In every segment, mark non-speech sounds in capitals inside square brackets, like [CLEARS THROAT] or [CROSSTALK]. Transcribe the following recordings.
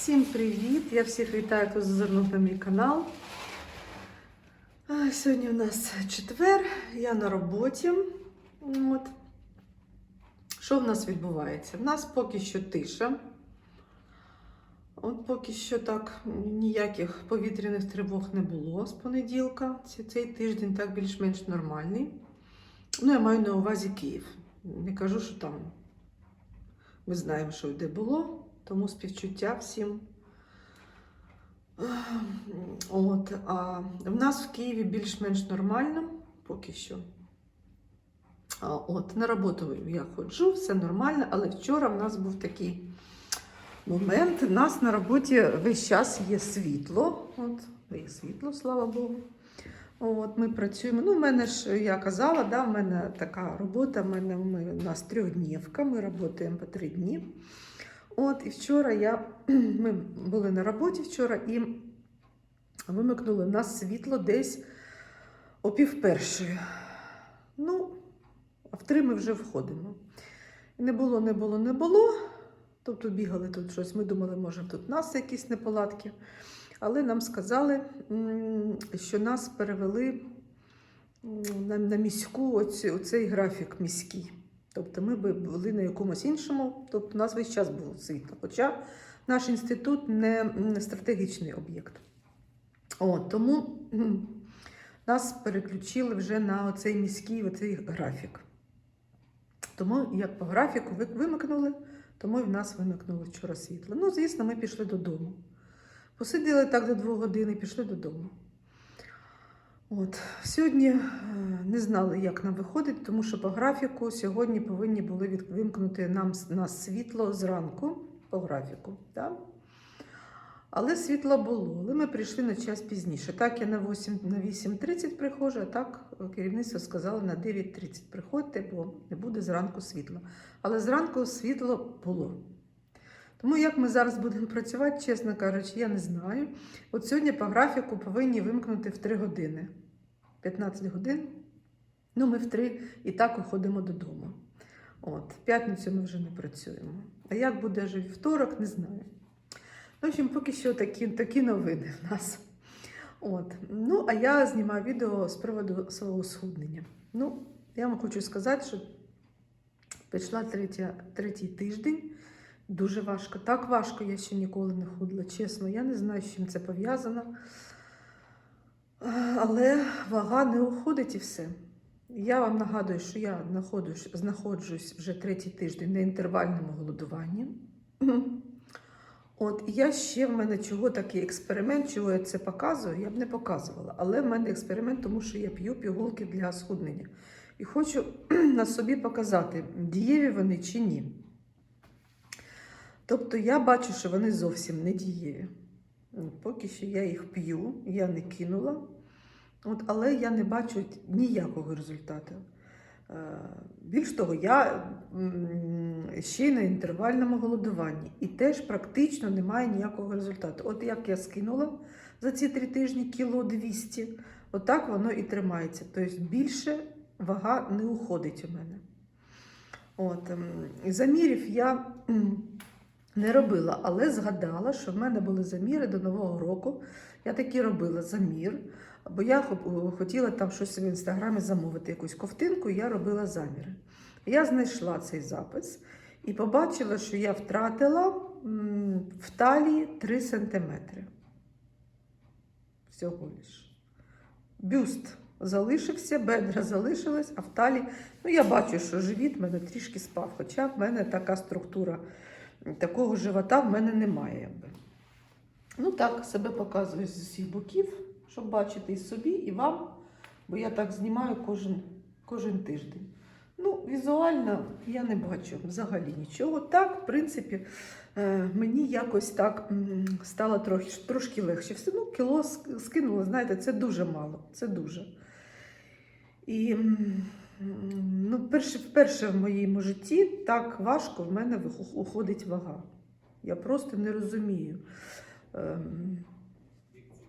Всім привіт! Я всіх вітаю, хто зазирнув на мій канал. Сьогодні у нас четвер, я на роботі. От. Що в нас відбувається? В нас поки що тиша. От поки що так ніяких повітряних тривог не було з понеділка. Цей тиждень так більш-менш нормальний. Ну, я маю на увазі Київ. Не кажу, що там ми знаємо, що де було, тому співчуття всім. От, а в нас в Києві більш-менш нормально поки що. От, на роботу я ходжу, все нормально, але вчора в нас був такий момент. У нас на роботі весь час є світло. От, є світло, слава Богу. От, ми працюємо. Ну, в мене ж, я казала, да, в мене така робота, в мене ми, у нас трьохднівка, ми працюємо по три дні. От, і вчора я, [CLEARS THROAT] ми були на роботі вчора і вимикнули в нас світло десь о пів першої. Ну, а в три ми вже входимо. Не було, не було, не було. Тобто бігали тут щось. Ми думали, може, тут у нас якісь неполадки. Але нам сказали, що нас перевели на, міську оцей графік міський. Тобто ми би були на якомусь іншому, тобто у нас весь час було світло. Хоча наш інститут не, стратегічний об'єкт. От, тому нас переключили вже на оцей міський оцей графік. Тому як по графіку ви- вимикнули, тому і в нас вимикнули вчора світло. Ну, звісно, ми пішли додому. Посиділи так до двох годин і пішли додому. От. Сьогодні е, не знали, як нам виходить, тому що по графіку сьогодні повинні були від- вимкнути нам нас світло зранку по графіку. Да? Але світло було, але ми прийшли на час пізніше. Так, я на 8, на 8.30 приходжу, а так е, керівництво сказало на 9.30 приходьте, бо не буде зранку світла. Але зранку світло було. Тому як ми зараз будемо працювати, чесно кажучи, я не знаю. От сьогодні по графіку повинні вимкнути в 3 години. 15 годин. Ну, ми в 3 і так уходимо додому. От, в п'ятницю ми вже не працюємо. А як буде вже вівторок, не знаю. В общем, поки що такі, такі новини в нас. От. Ну, а я знімаю відео з приводу свого схуднення. Ну, я вам хочу сказати, що пішла третя, третій тиждень. Дуже важко. Так важко я ще ніколи не худла. Чесно, я не знаю, з чим це пов'язано. Але вага не уходить і все. Я вам нагадую, що я знаходжусь, вже третій тиждень на інтервальному голодуванні. От я ще в мене чого такий експеримент, чого я це показую, я б не показувала. Але в мене експеримент, тому що я п'ю пігулки для схуднення. І хочу [CLEARS THROAT] на собі показати, дієві вони чи ні. Тобто я бачу, що вони зовсім не дієві. Ну, Поки що я їх п'ю, я не кинула, От, але я не бачу ніякого результату. Е, Більш того, я ще й на інтервальному голодуванні і теж практично немає ніякого результату. От як я скинула за ці три тижні кіло 200, отак воно і тримається. Тобто більше вага не уходить у мене. От, ем, замірів я не робила, але згадала, що в мене були заміри до Нового року. Я таки робила замір, бо я хотіла там щось в інстаграмі замовити, якусь ковтинку, і я робила заміри. Я знайшла цей запис і побачила, що я втратила в талії 3 сантиметри. Всього лиш. Бюст залишився, бедра залишились, а в талії, ну я бачу, що живіт в мене трішки спав, хоча в мене така структура такого живота в мене немає. Ну так, себе показую з усіх боків, щоб бачити і собі, і вам, бо я так знімаю кожен, кожен тиждень. Ну, візуально я не бачу взагалі нічого. Так, в принципі, е, мені якось так стало трохи, трошки легше. Все, ну, кіло ск- скинула, знаєте, це дуже мало. Це дуже. І ну, перше, вперше в моєму житті так важко в мене уходить вага. Я просто не розумію, ем,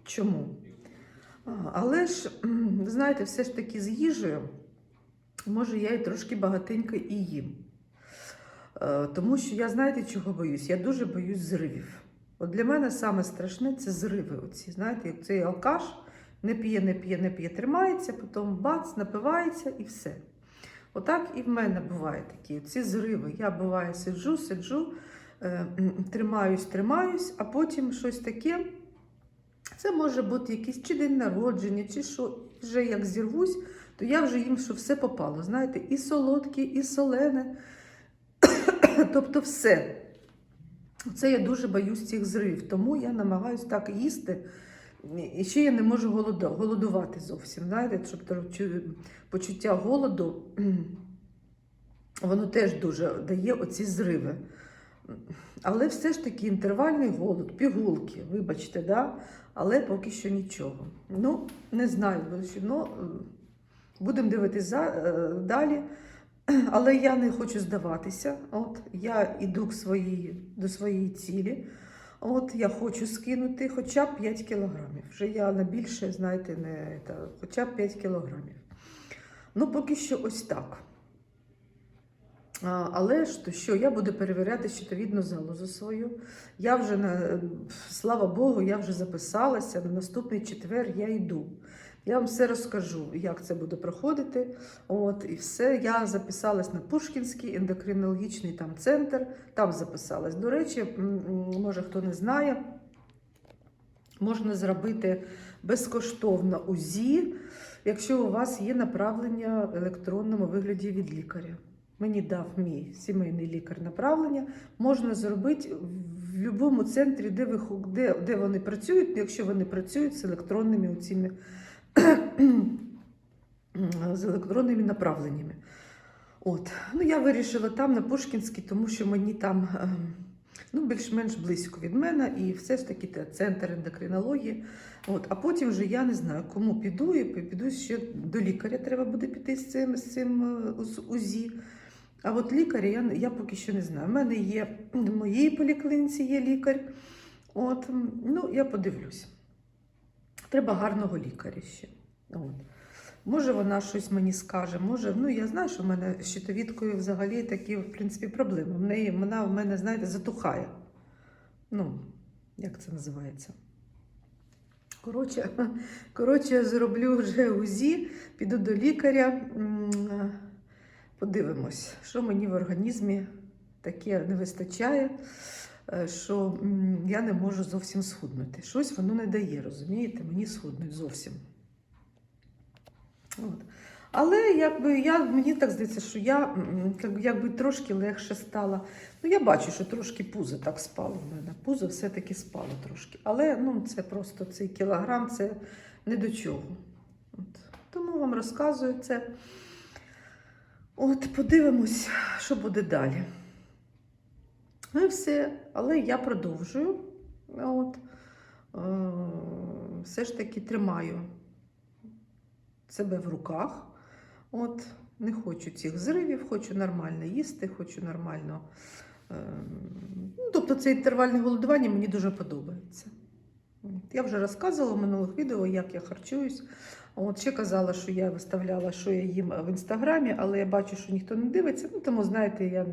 чому. Але ж, знаєте, все ж таки з їжею, може, я і трошки багатенько і їм. Е, Тому що я знаєте, чого боюсь? Я дуже боюсь зривів. От для мене саме страшне це зриви. Оці, знаєте, цей алкаш не п'є, не п'є, не п'є, тримається, потім бац, напивається і все. Отак і в мене бувають такі ці зриви. Я буває сиджу, сиджу, е, тримаюсь, тримаюсь, а потім щось таке. Це може бути якийсь чи день народження, чи що. Вже як зірвусь, то я вже їм що все попало. Знаєте, і солодке, і солене. [COUGHS] тобто все. Це я дуже боюсь цих зривів, тому я намагаюся так їсти. І ще я не можу голодувати зовсім. Знаєте, щоб почуття голоду, [CLEARS THROAT] воно теж дуже дає оці зриви. Але все ж таки інтервальний голод, пігулки, вибачте, да? але поки що нічого. Ну, не знаю, ну, будемо дивитися е, далі. [CLEARS THROAT] Але я не хочу здаватися. От, я йду до своєї цілі. От, я хочу скинути хоча б 5 кілограмів. Вже я на більше, знаєте, не та, хоча б 5 кілограмів. Ну, поки що ось так. А, Але ж то що, я буду перевіряти щитовідну залозу свою. Я вже на слава Богу, я вже записалася. На наступний четвер я йду. Я вам все розкажу, як це буде проходити. От і все. Я записалась на Пушкінський ендокринологічний там центр. Там записалась. До речі, може хто не знає, можна зробити безкоштовно УЗІ, якщо у вас є направлення в електронному вигляді від лікаря. Мені дав мій сімейний лікар направлення. Можна зробити в будь-якому центрі, де, ви, де, де вони працюють, якщо вони працюють з електронними оціми, з електронними направленнями. От. Ну, я вирішила там на Пушкінській, тому що мені там ем, ну, більш-менш близько від мене, і все ж таки це центр ендокринології. От. А потім вже я не знаю, кому піду, і піду ще до лікаря. Треба буде піти з цим, з цим е, з УЗІ. А от лікаря я, я поки що не знаю. У мене є в моїй поліклініці є лікар. От, ну, я подивлюсь. Треба гарного лікаря ще. От. Може, вона щось мені скаже, може, ну я знаю, що в мене з щитовідкою взагалі такі, в принципі, проблеми. В неї, вона в мене, знаєте, затухає. Ну, як це називається? Коротше, [LAUGHS] коротше, я зроблю вже УЗІ, піду до лікаря, подивимось, що мені в організмі таке не вистачає, що я не можу зовсім схуднути. Щось воно не дає, розумієте, мені схуднуть зовсім. От. Але якби я, мені так здається, що я якби трошки легше стала. Ну, я бачу, що трошки пузо так спало в мене. Пузо все-таки спало трошки. Але ну, це просто цей кілограм, це не до чого. От. Тому вам розказую це. От, подивимось, що буде далі. Ну і все. Але я продовжую. От. Е, все ж таки тримаю себе в руках. От, не хочу цих зривів, хочу нормально їсти, хочу нормально. Е, ну, тобто це інтервальне голодування мені дуже подобається. Я вже розказувала в минулих відео, як я харчуюсь. От ще казала, що я виставляла, що я їм в інстаграмі, але я бачу, що ніхто не дивиться. Ну тому, знаєте, я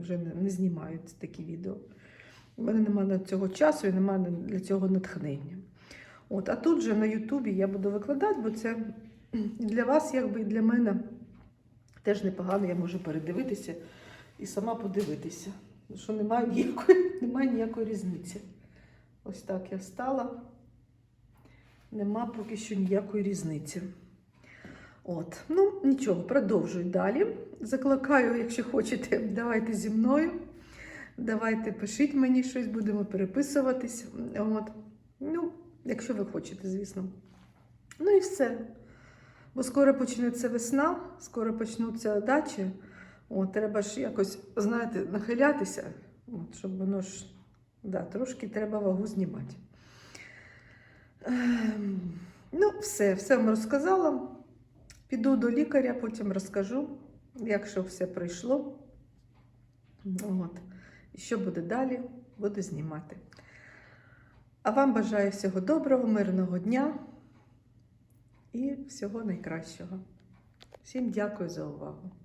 вже не, знімаю такі відео. У мене немає на цього часу і немає для цього натхнення. От, а тут же на Ютубі я буду викладати, бо це для вас, якби і для мене, теж непогано, я можу передивитися і сама подивитися. Що немає ніякої, [LAUGHS] немає ніякої різниці. Ось так я встала. Нема поки що ніякої різниці. От, ну нічого, продовжую далі. Закликаю, якщо хочете, давайте зі мною. Давайте пишіть мені щось, будемо переписуватись. От. Ну, якщо ви хочете, звісно. Ну і все. Бо скоро почнеться весна, скоро почнуться дачі. От, треба ж якось, знаєте, нахилятися, от, щоб воно ж да, трошки треба вагу знімати. Ем, ну, все, все вам розказала. Піду до лікаря, потім розкажу, як що все пройшло. От. І що буде далі, буду знімати. А вам бажаю всього доброго, мирного дня і всього найкращого. Всім дякую за увагу.